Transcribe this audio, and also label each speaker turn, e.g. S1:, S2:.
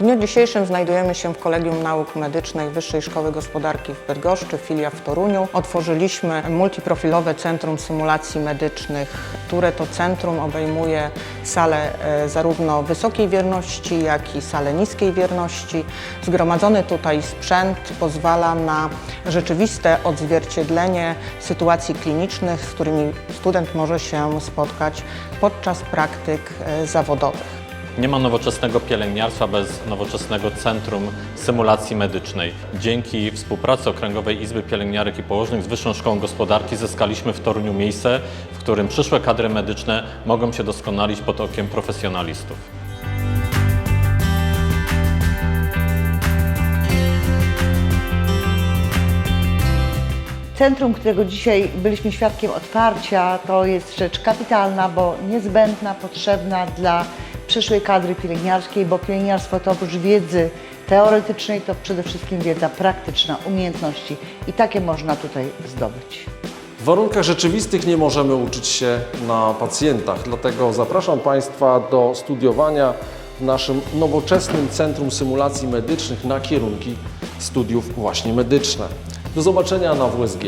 S1: dniu dzisiejszym znajdujemy się w Kolegium Nauk Medycznych Wyższej Szkoły Gospodarki w Bydgoszczy, filia w Toruniu. Otworzyliśmy multiprofilowe Centrum Symulacji Medycznych, które to centrum obejmuje salę e, zarówno wysokiej wierności, jak i salę niskiej wierności. Zgromadzony tutaj sprzęt pozwala na rzeczywiste odzwierciedlenie sytuacji klinicznych, z którymi student może się spotkać podczas praktyk e, zawodowych.
S2: Nie ma nowoczesnego pielęgniarstwa bez nowoczesnego Centrum Symulacji Medycznej. Dzięki współpracy Okręgowej Izby Pielęgniarek i Położnych z Wyższą Szkołą Gospodarki zyskaliśmy w Toruniu miejsce, w którym przyszłe kadry medyczne mogą się doskonalić pod okiem profesjonalistów.
S3: Centrum, którego dzisiaj byliśmy świadkiem otwarcia, to jest rzecz kapitalna, bo niezbędna, potrzebna dla przyszłej kadry pielęgniarskiej, bo pielęgniarstwo to oprócz wiedzy teoretycznej, to przede wszystkim wiedza praktyczna, umiejętności i takie można tutaj zdobyć.
S4: W warunkach rzeczywistych nie możemy uczyć się na pacjentach, dlatego zapraszam Państwa do studiowania w naszym nowoczesnym Centrum Symulacji Medycznych na kierunki studiów właśnie medyczne. Do zobaczenia na WSG.